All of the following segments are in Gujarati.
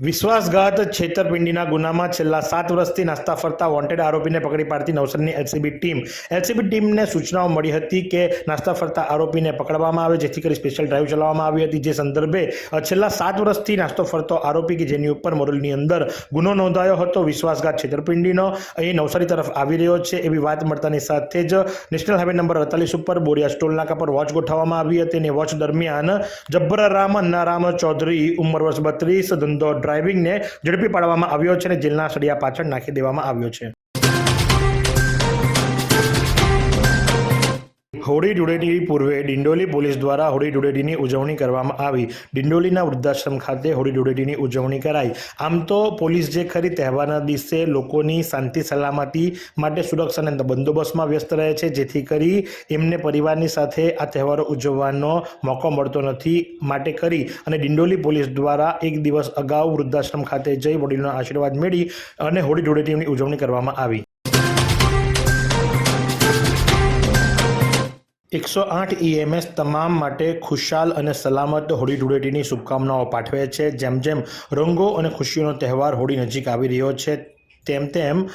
વિશ્વાસઘાત છેતરપિંડીના ગુનામાં છેલ્લા સાત વર્ષથી નાસ્તા ફરતા વોન્ટેડ આરોપીને પકડી પાડતી નવસારની એલસીબી ટીમ. એલસીબી ટીમને સૂચનાઓ મળી હતી કે નાસ્તા ફરતા આરોપીને પકડવામાં આવે, જેથી કરી સ્પેશિયલ ડ્રાઈવ ચલાવવામાં આવી હતી. જે સંદર્ભે છેલ્લા સાત વર્ષથી નાસ્તો ફરતો આરોપી કે જેની ઉપર મોરલની અંદર ગુનો નોંધાયો હતો, વિશ્વાસઘાત છેતરપિંડીનો અહીં નવસારી તરફ આવી રહ્યો છે. એવી વાત મળતાની સાથે જ નેશનલ હાઈવે નંબર અડતાલીસ ઉપર બોરિયા સ્ટોલ નાકા પર વોચ ગોઠવવામાં આવી હતી અને વોચ દરમિયાન જબ્બરારામ અન્નારામ ચૌધરી ઉંમર વર્ષ બત્રીસ, ધંધો ડ્રાઇવિંગને ઝડપી પાડવામાં આવ્યો છે અને જેલના સળિયા પાછળ નાખી દેવામાં આવ્યો છે. હોળી ધૂળેટી પૂર્વે ડિંડોલી પોલીસ દ્વારા હોળી ધૂળેટીની ઉજવણી કરવામાં આવી. ડિંડોલીના વૃદ્ધાશ્રમ ખાતે હોળી ધૂળેટીની ઉજવણી કરાઈ. આમ તો પોલીસ જે ખરી તહેવારના દિવસે લોકોની શાંતિ સલામતી માટે સુરક્ષા અને બંદોબસ્તમાં વ્યસ્ત રહે છે, જેથી કરી એમને પરિવારની સાથે આ તહેવારો ઉજવવાનો મોકો મળતો નથી માટે કરી. અને ડિંડોલી પોલીસ દ્વારા એક દિવસ અગાઉ વૃદ્ધાશ્રમ ખાતે જઈ વડીલોના આશીર્વાદ મેળવી અને હોળી ધૂળેટીની ઉજવણી કરવામાં આવી. એકસો આઠ ઈએમએસ તમામ માટે ખુશાલ અને સલામત હોળી ધૂળેટીની શુભકામનાઓ પાઠવે છે. જેમ જેમ રંગો અને ખુશીઓનો તહેવાર હોળી નજીક આવી રહ્યો છે તેમ તેમ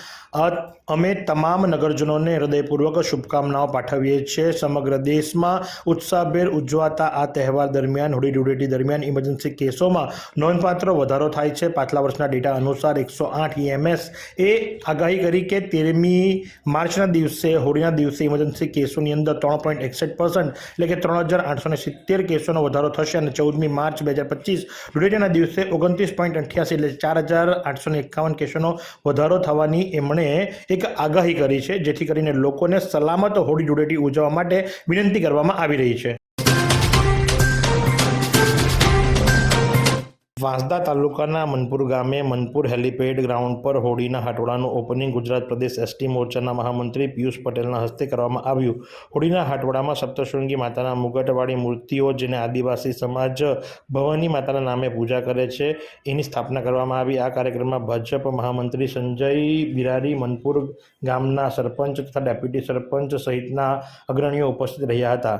અમે તમામ નગરજનોને હૃદયપૂર્વક શુભકામનાઓ પાઠવીએ છીએ. સમગ્ર દેશમાં ઉત્સાહભેર ઉજવાતા આ તહેવાર દરમિયાન, હોળી ધૂળેટી દરમિયાન ઇમરજન્સી કેસોમાં નોંધપાત્ર વધારો થાય છે. પાછલા વર્ષના ડેટા અનુસાર એકસો આઠ ઈએમએસ એ આગાહી કરી કે તેરમી માર્ચના દિવસે, હોળીના દિવસે ઇમરજન્સી કેસોની અંદર ત્રણ પોઈન્ટ એકસઠ પર્સન્ટ એટલે કે ત્રણ હજાર આઠસો ને સિત્તેર કેસોનો વધારો થશે અને ચૌદમી માર્ચ બે હજાર પચીસ ધૂળેટીના દિવસે ઓગણત્રીસ પોઈન્ટ અઠ્યાસી એટલે ચાર હજાર આઠસો એકાવન કેસોનો વધારો થવાની એમણે એક આગાહી કરી છે, જેથી કરીને લોકોને સલામત હોળી ધૂળેટી ઉજવવા માટે વિનંતી કરવામાં આવી રહી છે. વાંસદા તાલુકાના મનપુર ગામે મનપુર હેલીપેડ ગ્રાઉન્ડ પર હોળીના હાટવાડાનું ઓપનિંગ ગુજરાત પ્રદેશ એસટી મોરચાના મહામંત્રી પિયુષ પટેલના હસ્તે કરવામાં આવ્યું. હોળીના હાટવાડામાં સપ્તશૃંગી માતાના મુગટવાળી મૂર્તિઓ જેને આદિવાસી સમાજ ભવાની માતાના નામે પૂજા કરે છે, એની સ્થાપના કરવામાં આવી. આ કાર્યક્રમમાં ભાજપ મહામંત્રી સંજય બિરારી, મનપુર ગામના સરપંચ તથા ડેપ્યુટી સરપંચ સહિતના અગ્રણીઓ ઉપસ્થિત રહ્યા હતા.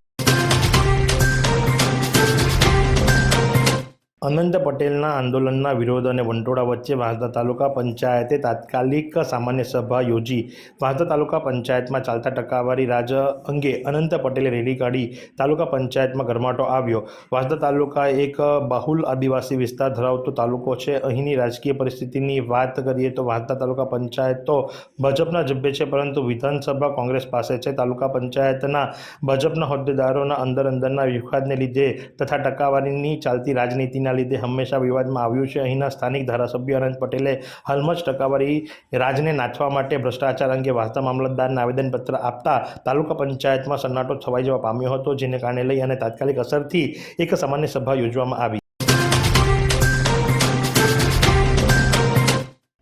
Anant પટેલના આંદોલનના વિરોધ અને વંટોળા વચ્ચે વાંસદા તાલુકા પંચાયતે તાત્કાલિક સામાન્ય સભા યોજી. વાંસદા તાલુકા પંચાયતમાં ચાલતા ટકાવારી રાજ અંગે અનંત પટેલે રેલી કાઢી તાલુકા પંચાયતમાં ગરમાટો આવ્યો. વાંસદા તાલુકા એક બાહુલ આદિવાસી વિસ્તાર ધરાવતો તાલુકો છે. અહીંની રાજકીય પરિસ્થિતિની વાત કરીએ તો વાંસદા તાલુકા પંચાયત તો ભાજપના જબ્બે છે, પરંતુ વિધાનસભા કોંગ્રેસ પાસે છે. તાલુકા પંચાયતના ભાજપના હોદ્દેદારોના અંદર અંદરના વિવાદને લીધે તથા ટકાવારીની ચાલતી રાજનીતિના લીધે હંમેશા વિવાદમાં આવ્યું છે. અહીંના સ્થાનિક ધારાસભ્ય અનંત પટેલે હાલમાં જ ટકાવારી રાજને નાથવા માટે ભ્રષ્ટાચાર અંગે વાસ્તા મામલતદારને આવેદનપત્ર આપતા તાલુકા પંચાયતમાં સન્નાટો છવાઈ જવા પામ્યો હતો, જેને કારણે લઈ અને તાત્કાલિક અસરથી એક સામાન્ય સભા યોજવામાં આવી.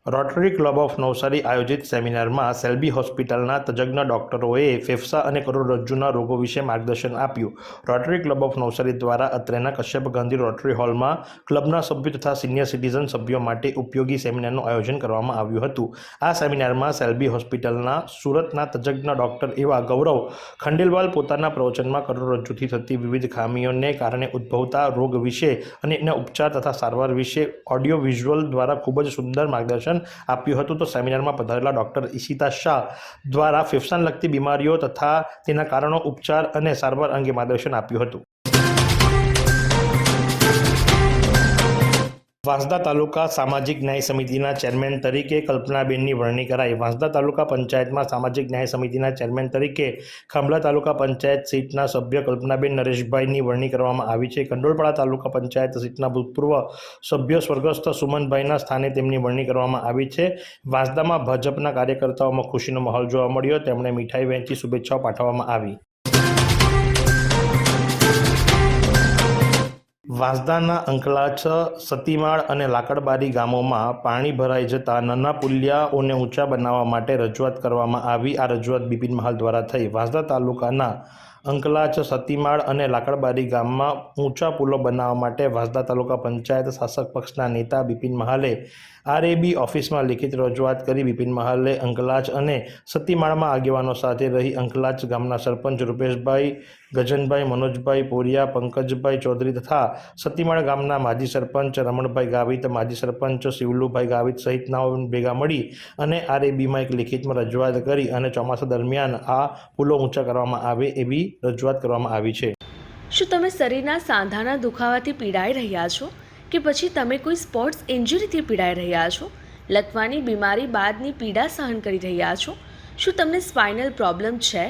રોટરી ક્લબ ઓફ નવસારી આયોજિત સેમિનારમાં સેલ્બી હોસ્પિટલના તજજ્ઞ ડોક્ટરોએ ફેફસા અને કરોડરજ્જુના રોગો વિશે માર્ગદર્શન આપ્યું. રોટરી ક્લબ ઓફ નવસારી દ્વારા અત્રેના કશ્યપ ગાંધી રોટરી હોલમાં ક્લબના સભ્યો તથા સિનિયર સિટીઝન સભ્યો માટે ઉપયોગી સેમિનારનું આયોજન કરવામાં આવ્યું હતું. આ સેમિનારમાં સેલ્બી હોસ્પિટલના સુરતના તજજ્ઞ ડોક્ટર એવા ગૌરવ ખંડેલવાલ પોતાના પ્રવચનમાં કરોડરજ્જુથી થતી વિવિધ ખામીઓને કારણે ઉદ્ભવતા રોગ વિશે અને એના ઉપચાર તથા સારવાર વિશે ઓડિયો વિઝ્યુઅલ દ્વારા ખૂબ જ સુંદર માર્ગદર્શન આપ્યું હતું. તો સેમિનારમાં પધારેલા ડૉક્ટર ઈશિતા શાહ દ્વારા ફેફસાને લગતી બીમારીઓ તથા તેના કારણો ઉપચાર અને સારવાર અંગે માર્ગદર્શન આપ્યું હતું. વાંસદા તાલુકા સામાજિક ન્યાય સમિતિના ચેરમેન તરીકે કલ્પનાબેનની વરણી કરાઈ. વાંસદા તાલુકા પંચાયતમાં સામાજિક ન્યાય સમિતિના ચેરમેન તરીકે ખાંભલા તાલુકા પંચાયત સીટના સભ્ય કલ્પનાબેન નરેશભાઈની વરણી કરવામાં આવી છે. કંડોળપાડા તાલુકા પંચાયત સીટના ભૂતપૂર્વ સભ્ય સ્વર્ગસ્થ સુમનભાઈના સ્થાને તેમની વરણી કરવામાં આવી છે. વાંસદામાં ભાજપના કાર્યકર્તાઓમાં ખુશીનો માહોલ જોવા મળ્યો. તેમણે મીઠાઈ વહેંચી શુભેચ્છાઓ પાઠવવામાં આવી. વાંસદાના અંકલાચ સતીમાળ અને લાકડબારી ગામોમાં પાણી ભરાઈ જતા નાના પુલિયાઓને ઊંચા બનાવવા માટે રજૂઆત કરવામાં આવી. આ રજૂઆત બિપિન મહાલ દ્વારા થઈ. વાંસદા તાલુકાના અંકલાચ સતીમાળ અને લાકડબારી ગામમાં ઊંચા પુલો બનાવવા માટે વાંસદા તાલુકા પંચાયત શાસક પક્ષના નેતા બિપિન મહાલે આરએબી ઓફિસમાં લિખિત રજૂઆત કરી. બિપિન મહાલે અંકલાચ અને સતીમાળમાં આગેવાનો સાથે રહી અંકલાચ ગામના સરપંચ રૂપેશભાઈ ગજનભાઈ, મનોજભાઈ, પોરિયા, પંકજભાઈ ચૌધરી તથા સતીમાળ ગામના માજી સરપંચ રમણભાઈ ગાવિત, માજી સરપંચ શિવલુભાઈ ગાવિત સહિતનાઓ ભેગા મળી અને આરએબીમાં એક લિખિતમાં રજૂઆત કરી અને ચોમાસા દરમિયાન આ પુલો ઊંચા કરવામાં આવે એવી રજૂઆત કરવામાં આવી છે. શું તમે શરીરના સાંધાના દુખાવાથી પીડાઈ રહ્યા છો? કે પછી તમે કોઈ સ્પોર્ટ્સ ઇન્જરીથી પીડાઈ રહ્યા છો? લકવાની બીમારી બાદની પીડા સહન કરી રહ્યા છો? શું તમને સ્પાઇનલ પ્રોબ્લેમ છે?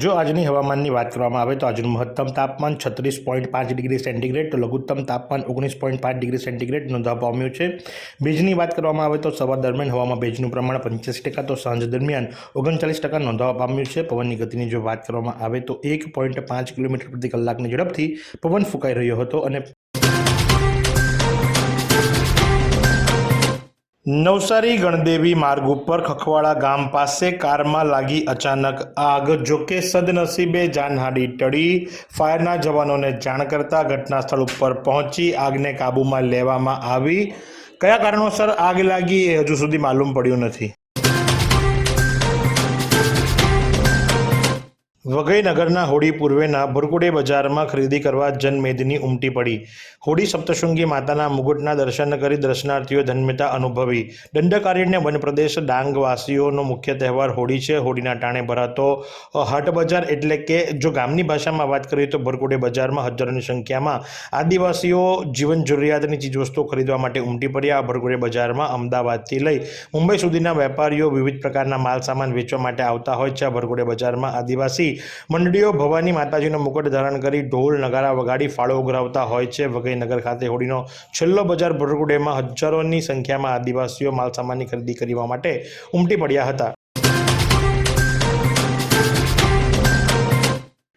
જો આજની હવામાનની વાત કરવામાં આવે તો આજનું મહત્તમ તાપમાન છત્રીસ પોઈન્ટ પાંચ ડિગ્રી સેન્ટીગ્રેડ, તો લઘુત્તમ તાપમાન ઓગણીસ પોઈન્ટ પાંચ ડિગ્રી સેન્ટીગ્રેડ નોંધવા પામ્યું છે. ભેજની વાત કરવામાં આવે તો સવાર દરમિયાન હવામાં ભેજનું પ્રમાણ પંચ્યાસી ટકા, તો સાંજ દરમિયાન ઓગણચાલીસ ટકા નોંધવા પામ્યું છે. પવનની ગતિની જો વાત કરવામાં આવે તો એક પોઈન્ટ પાંચ કિલોમીટર પ્રતિ કલાકની ઝડપથી પવન ફૂંકાઈ રહ્યો હતો અને નવસારી ગણદેવી માર્ગ ઉપર ખખવાડા ગામ પાસે કારમાં લાગી અચાનક આગ જોકે સદનસીબે જાનહાની ટળી. ફાયરના જવાનોને જાણ કરતા ઘટના સ્થળ ઉપર પહોંચી આગને કાબૂમાં લેવામાં આવી. કયા કારણોસર આગ લાગી એ હજુ સુધી માલુમ પડ્યું નથી. વઘઈનગરના હોળી પૂર્વેના ભરકુડે બજારમાં ખરીદી કરવા જનમેદની ઉમટી પડી. હોળી સપ્તશૃંગી માતાના મુગુટના દર્શન કરી દર્શનાર્થીઓ ધન્યતા અનુભવી. દંડકારણ્ય વનપ્રદેશ ડાંગવાસીઓનો મુખ્ય તહેવાર હોળી છે. હોળીના ટાણે ભરાતો હાટ બજાર એટલે કે જો ગામની ભાષામાં વાત કરીએ તો ભરકુડે બજારમાં હજારોની સંખ્યામાં આદિવાસીઓ જીવન જરૂરિયાતની ચીજવસ્તુઓ ખરીદવા માટે ઉમટી પડ્યા. આ ભરકુડે બજારમાં અમદાવાદથી લઈ મુંબઈ સુધીના વેપારીઓ વિવિધ પ્રકારના માલ સામાન વેચવા માટે આવતા હોય છે. આ ભરકુડે બજારમાં આદિવાસી મંડળીઓ ભવાની માતાજીનો મુકટ ધારણ કરી ઢોલ, નગારા વગાડી ફાળો ઉઘરાવતા હોય છે. વઘઈનગર ખાતે હોળીનો છેલ્લો બજાર ભરકુડેમાં હજારોની સંખ્યામાં આદિવાસીઓ માલ સામાનની ખરીદી કરવા માટે ઉમટી પડ્યા હતા.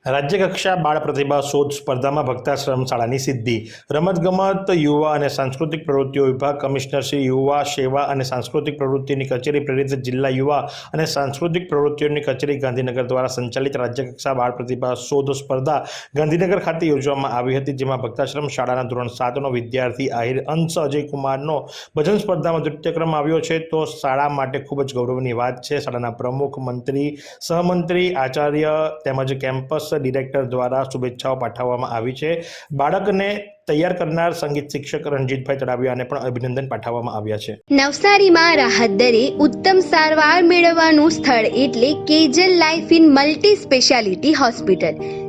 રાજ્યકક્ષા બાળ પ્રતિભા શોધ સ્પર્ધામાં ભક્તાશ્રમ શાળાની સિદ્ધિ. રમતગમત, યુવા અને સાંસ્કૃતિક પ્રવૃત્તિઓ વિભાગ કમિશનર શ્રી યુવા, સેવા અને સાંસ્કૃતિક પ્રવૃત્તિની કચેરી પ્રેરિત જિલ્લા યુવા અને સાંસ્કૃતિક પ્રવૃત્તિઓની કચેરી ગાંધીનગર દ્વારા સંચાલિત રાજ્યકક્ષા બાળ પ્રતિભા શોધ સ્પર્ધા ગાંધીનગર ખાતે યોજવામાં આવી હતી, જેમાં ભક્તાશ્રમ શાળાના ધોરણ સાતનો વિદ્યાર્થી આહિર અંશ અજયકુમારનો ભજન સ્પર્ધામાં દ્વિતીયક્રમ આવ્યો છે. તો શાળા માટે ખૂબ જ ગૌરવની વાત છે. શાળાના પ્રમુખ મંત્રી, સહમંત્રી, આચાર્ય તેમજ કેમ્પસ ડિરેક્ટર દ્વારા શુભેચ્છાઓ પાઠવવામાં આવી છે. બાળકને તૈયાર કરનાર સંગીત શિક્ષક રણજીતભાઈ તળાવિયાને પણ અભિનંદન પાઠવવામાં આવ્યા છે. નવસારીમાં રાહત દરે ઉત્તમ સારવાર મેળવવાનું સ્થળ એટલે Kejal life in multi speciality hospital.